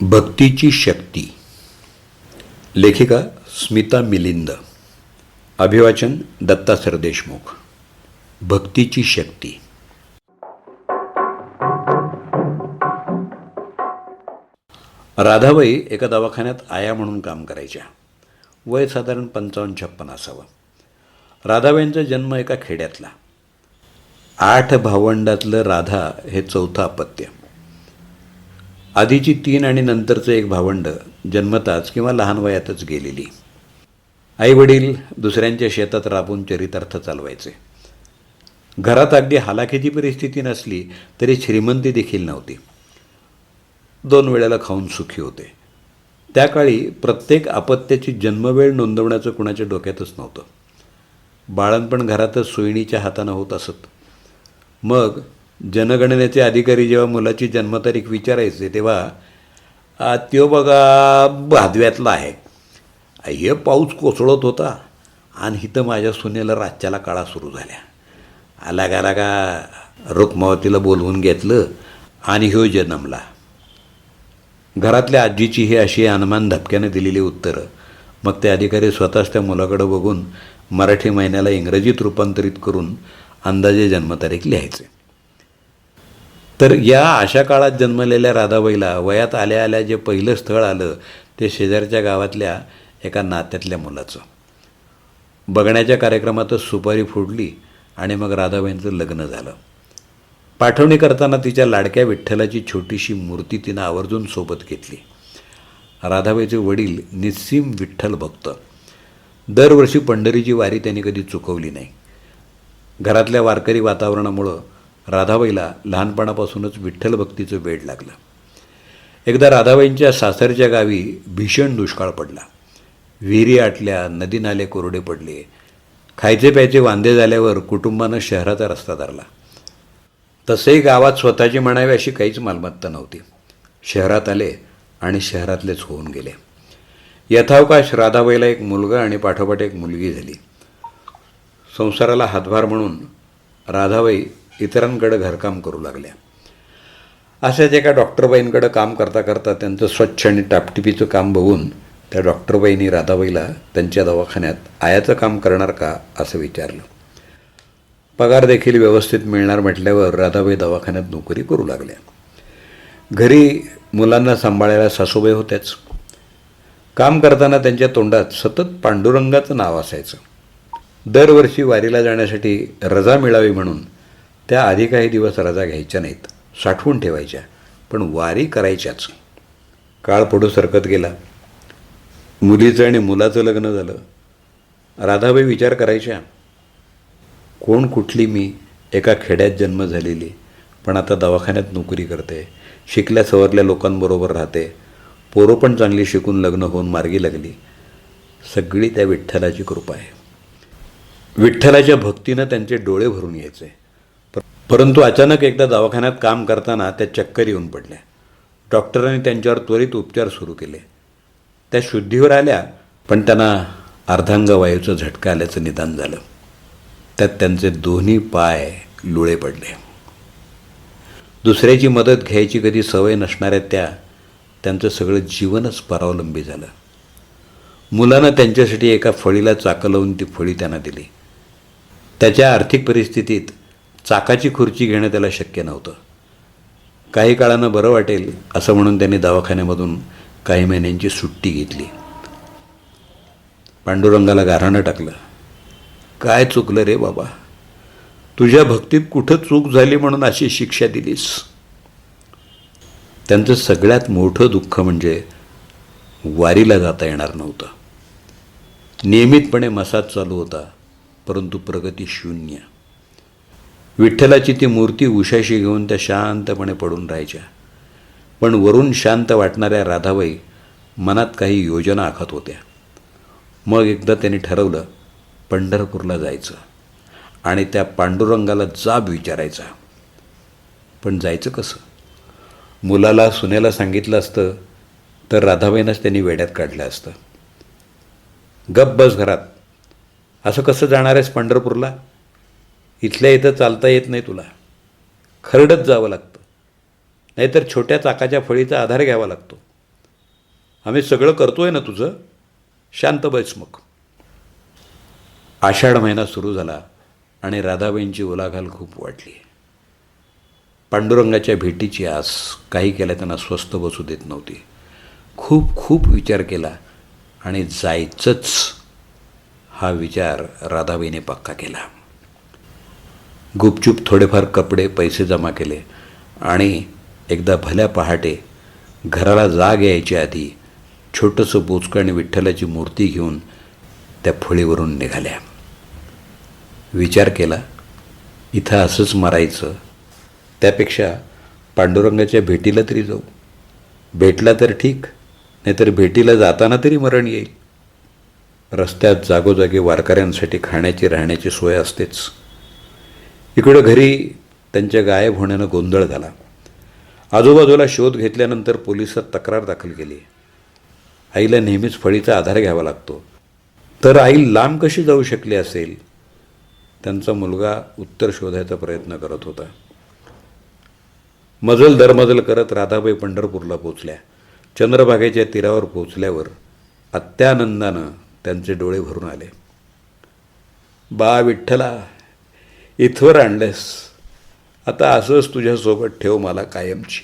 भक्तीची शक्ती. लेखिका स्मिता मिलिंद. अभिवाचन दत्ता सरदेशमुख. भक्तीची शक्ती. राधाबाई एका दवाखान्यात आया म्हणून काम करायच्या. वय साधारण पंचावन्न छप्पन असावं. राधाबाईंचा जन्म एका खेड्यातला. आठ भावंडातलं राधा हे चौथं अपत्य. आधीची तीन आणि नंतरचं एक भावंड जन्मताच किंवा लहान वयातच गेलेली. आईवडील दुसऱ्यांच्या शेतात राबून चरितार्थ चालवायचे. घरात अगदी हालाखीची परिस्थिती नसली तरी श्रीमंती देखील नव्हती. दोन वेळेला खाऊन सुखी होते. त्या काळी प्रत्येक आपत्त्याची जन्मवेळ नोंदवण्याचं कुणाच्या डोक्यातच नव्हतं. बाळणपण घरातच सोयीणीच्या हातानं होत असत. मग जनगणनेचे अधिकारी जेव्हा मुलाची जन्मतारीख विचारायचे तेव्हा त्यो बघा भादव्यातला आहे. हे पाऊस कोसळत होता आणि इथं माझ्या सुनेला रातच्याला काळा सुरू झाल्या. आला का रुक्मावतीला बोलवून घेतलं आणि ह्यो जन्मला. घरातल्या आजीची ही अशी अनुमान धपक्याने दिलेली उत्तरं. मग ते अधिकारी स्वतःच त्या मुलाकडे बघून मराठी महिन्याला इंग्रजीत रूपांतरित करून अंदाजे जन्मतारीख लिहायचे. तर या अशा काळात जन्मलेल्या राधाबाईला वयात आल्या आल्या जे पहिलं स्थळ आलं ते शेजारच्या गावातल्या एका नात्यातल्या मुलाचं. बघण्याच्या कार्यक्रमातच सुपारी फोडली आणि मग राधाबाईंचं लग्न झालं. पाठवणी करताना तिच्या लाडक्या विठ्ठलाची छोटीशी मूर्ती तिनं आवर्जून सोबत घेतली. राधाबाईचे वडील निस्सीम विठ्ठल भक्त. दरवर्षी पंढरीची वारी त्यांनी कधी चुकवली नाही. घरातल्या वारकरी वातावरणामुळं राधाबाईला लहानपणापासूनच विठ्ठल भक्तीचं वेड लागलं. एकदा राधाबाईंच्या सासरच्या गावी भीषण दुष्काळ पडला. विहिरी आटल्या नदी नाले कोरडे पडले. खायचे प्यायचे वांदे झाल्यावर कुटुंबानं शहराचा रस्ता धरला. तसेही गावात स्वतःची म्हणावी अशी काहीच मालमत्ता नव्हती. शहरात आले आणि शहरातलेच होऊन गेले. यथावकाश राधाबाईला एक मुलगा आणि पाठोपाठ एक मुलगी झाली. संसाराला हातभार म्हणून राधाबाई इतरांकडं घरकाम करू लागल्या. अशाच एका डॉक्टरबाईंकडं काम करता करता त्यांचं स्वच्छ आणि टापटिपीचं काम बघून त्या डॉक्टरबाईंनी राधाबाईला त्यांच्या दवाखान्यात आयाचं काम करणार का असं विचारलं. पगार देखील व्यवस्थित मिळणार म्हटल्यावर राधाबाई दवाखान्यात नोकरी करू लागल्या. घरी मुलांना सांभाळायला सासूबाई होत्याच. काम करताना त्यांच्या तोंडात सतत पांडुरंगाचं नाव असायचं. दरवर्षी वारीला जाण्यासाठी रजा मिळावी म्हणून त्या आधी काही दिवस रजा घ्यायच्या नाहीत साठवून ठेवायच्या पण वारी करायच्याच. काळ पुढं सरकत गेला. मुलीचं आणि मुलाचं लग्न झालं. राधाबाई विचार करायच्या कोण कुठली मी? एका खेड्यात जन्म झालेली पण आता दवाखान्यात नोकरी करते शिकल्या सवरल्या लोकांबरोबर राहते. पोरं पण चांगली शिकून लग्न होऊन मार्गी लागली. सगळी त्या विठ्ठलाची कृपा आहे. विठ्ठलाच्या भक्तीनं त्यांचे डोळे भरून यायचे. परंतु अचानक एकदा दवाखान्यात काम करताना त्या चक्कर येऊन पडल्या. डॉक्टरांनी त्यांच्यावर त्वरित उपचार सुरू केले. त्या शुद्धीवर आल्या पण त्यांना अर्धांगवायूचं झटका आल्याचं निदान झालं. त्यात त्यांचे दोन्ही पाय लुळे पडले. दुसऱ्याची मदत घ्यायची कधी सवय नसणाऱ्या त्या त्यांचं सगळं जीवनच परावलंबी झालं. मुलानं त्यांच्यासाठी एका फळीला चाकं लावून ती फळी त्यांना दिली. त्याच्या आर्थिक परिस्थितीत चाकाची खुर्ची घेणं त्याला शक्य नव्हतं. काही काळानं बरं वाटेल असं म्हणून त्यांनी दवाखान्यामधून काही महिन्यांची सुट्टी घेतली. पांडुरंगाला गाराणं टाकलं. काय चुकलं रे बाबा? तुझ्या भक्तीत कुठं चूक झाली म्हणून अशी शिक्षा दिलीस? त्यांचं सगळ्यात मोठं दुःख म्हणजे वारीला जाता येणार नव्हतं. नियमितपणे मसाज चालू होता परंतु प्रगती शून्य. विठ्ठलाची ती मूर्ती उशाशी घेऊन त्या शांतपणे पडून राहायच्या. पण वरून शांत वाटणाऱ्या राधाबाई मनात काही योजना आखत होत्या. मग एकदा त्यांनी ठरवलं पंढरपूरला जायचं आणि त्या पांडुरंगाला जाब विचारायचा. पण जायचं कसं? मुलाला सुनेला सांगितलं असतं तर राधाबाईंनाच त्यांनी वेड्यात काढलं असतं. गप बस घरात. असं कसं जाणार आहेस पंढरपूरला? इथल्या इथं चालता येत नाही तुला. खरडत जावं लागतं. नाहीतर छोट्या चाकाच्या फळीचा आधार घ्यावा लागतो. आम्ही सगळं करतोय ना तुझं? शांत बस मग. आषाढ महिना सुरू झाला आणि राधाबाईंची उलाघाल खूप वाढली. पांडुरंगाच्या भेटीची आस काही केल्या त्यांना स्वस्त बसू देत नव्हती. खूप खूप विचार केला आणि जायचंच हा विचार राधाबाईने पक्का केला. गुपचूप थोडेफार कपडे पैसे जमा केले आणि एकदा भल्या पहाटे घराला जाग यायच्या आधी छोटंसं बोचकं आणि विठ्ठलाची मूर्ती घेऊन त्या फळीवरून निघाल्या. विचार केला इथं असंच मरायचं त्यापेक्षा पांडुरंगाच्या भेटीला तरी जाऊ. भेटला तर ठीक नाहीतर भेटीला जाताना तरी मरण येईल. रस्त्यात जागोजागी वारकऱ्यांसाठी खाण्याची राहण्याची सोय असतेच. इकडं घरी त्यांच्या गायब होण्यानं गोंधळ झाला. आजूबाजूला शोध घेतल्यानंतर पोलिसात तक्रार दाखल केली. आईला नेहमीच फळीचा आधार घ्यावा लागतो. तर आई लांब कशी जाऊ शकली असेल? त्यांचा मुलगा उत्तर शोधायचा प्रयत्न करत होता. मजल दरमजल करत राधाबाई पंढरपूरला पोचल्या. चंद्रभागेच्या तीरावर पोचल्यावर अत्यानंदानं त्यांचे डोळे भरून आले. बा विठ्ठला! इथवर आणलेस आता असंच तुझ्यासोबत ठेव मला कायमची.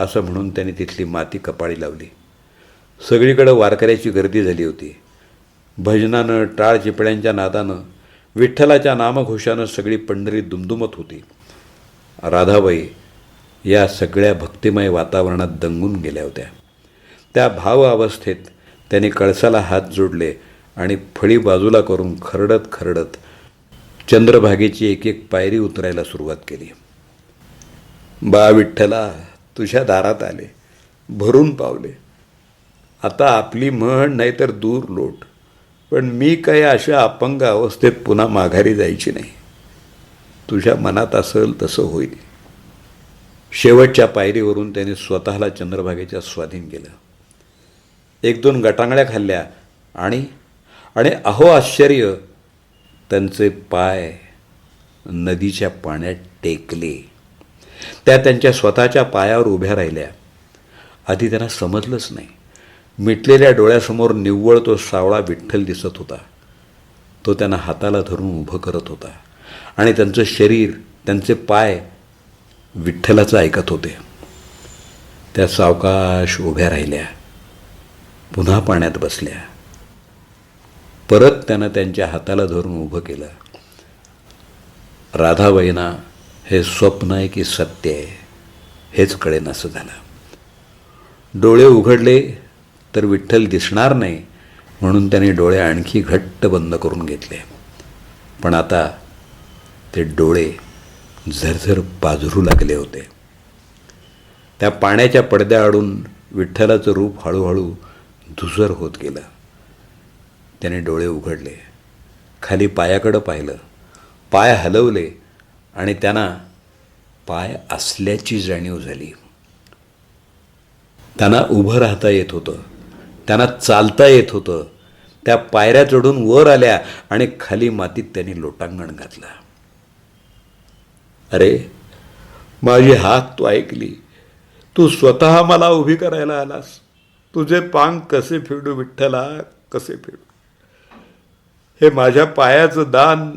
असं म्हणून त्यांनी तिथली माती कपाळी लावली. सगळीकडं वारकऱ्याची गर्दी झाली होती. भजनानं टाळ चिपळ्यांच्या नादानं विठ्ठलाच्या नामघोषानं सगळी पंढरी दुमदुमत होती. राधाबाई या सगळ्या भक्तिमय वातावरणात दंगून गेल्या होत्या. त्या भाव अवस्थेत त्यांनी कळसाला हात जोडले आणि फळी बाजूला करून खरडत खरडत चंद्रभागेची एक एक पायरी उतरायला सुरुवात केली. बा विठ्ठला तुझ्या दारात आले भरून पावले. आता आपली म्हण नाहीतर दूर लोट पण मी काही अशा अपंग अवस्थेत पुन्हा माघारी जायची नाही. तुझ्या मनात असेल तसं होईल. शेवटच्या पायरीवरून त्याने स्वतःला चंद्रभागेच्या स्वाधीन केलं. एक दोन गटांगळ्या खाल्ल्या आणि आणि अहो आश्चर्य त्यांचे पाय नदीच्या पाण्यात टेकले. त्या त्यांच्या स्वतःच्या पायावर उभ्या राहिल्या. आधी त्यांना समजलंच नाही. मिटलेल्या डोळ्यासमोर निव्वळ तो सावळा विठ्ठल दिसत होता. तो त्यांना हाताला धरून उभं करत होता आणि त्यांचं शरीर त्यांचे पाय विठ्ठलाचं ऐकत होते. त्या सावकाश उभ्या राहिल्या. पुन्हा पाण्यात बसल्या. परत त्यानं त्यांच्या हाताला धरून उभं केलं. राधाबाईंना हे स्वप्न आहे की सत्य आहे. हेच कळेन असं झालं. डोळे उघडले तर विठ्ठल दिसणार नाही म्हणून त्याने डोळे आणखी घट्ट बंद करून घेतले. पण आता ते डोळे झरझर पाझरू लागले होते. त्या पाण्याच्या पडद्याआडून विठ्ठलाचं रूप हळूहळू धुसर होत गेलं. त्याने डोळे उघडले. खाली पायाकडं पाहिलं. पाय हलवले आणि त्यांना पाय असल्याची जाणीव झाली. त्यांना उभं राहता येत होतं. त्यांना चालता येत होतं. त्या पायऱ्या चढून वर आल्या आणि खाली मातीत त्यांनी लोटांगण घातलं. अरे माझी हाक तू ऐकली. तू स्वतः मला उभी करायला आलास. तुझे पांग कसे फेडू विठ्ठला कसे फेडू हे माझ्या पायाचं दान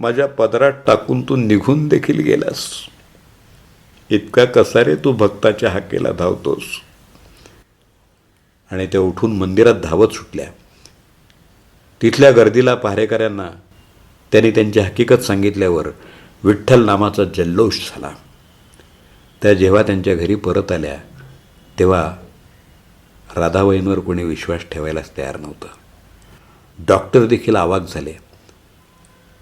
माझ्या पदरात टाकून तू निघून देखील गेलास. इतका कसा रे तू भक्ताच्या हाकेला धावतोस. आणि त्या उठून मंदिरात धावत सुटल्या. तिथल्या गर्दीला पहारेकऱ्यांना त्यांनी त्यांची हकीकत सांगितल्यावर विठ्ठल नामाचा जल्लोष झाला. त्या जेव्हा त्यांच्या घरी परत आल्या तेव्हा राधाबाईंवर कोणी विश्वास ठेवायलाच तयार नव्हतं. डॉक्टर देखील आवाक झाले.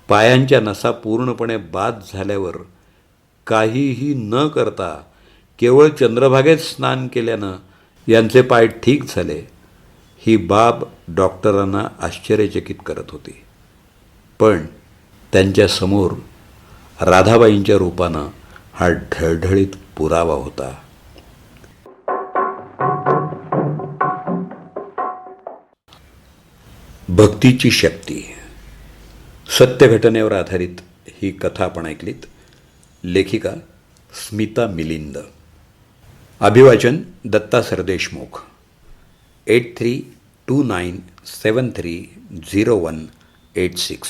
पायांच्या नसा पूर्णपणे बाद झाल्यावर काहीही न करता केवळ चंद्रभागेत स्नान केल्यानं यांचे पाय ठीक झाले. ही बाब डॉक्टरांना आश्चर्यचकित करत होती. पण त्यांच्यासमोर राधाबाईंच्या रूपानं हा ढळढळीत पुरावा होता. भक्तीची शक्ती. सत्य घटनेवर आधारित ही कथा आपण ऐकलीत. लेखिका स्मिता मिलिंद. अभिवाचन Datta Sardeshmukh. Eight three two nine seven three zero one eight six.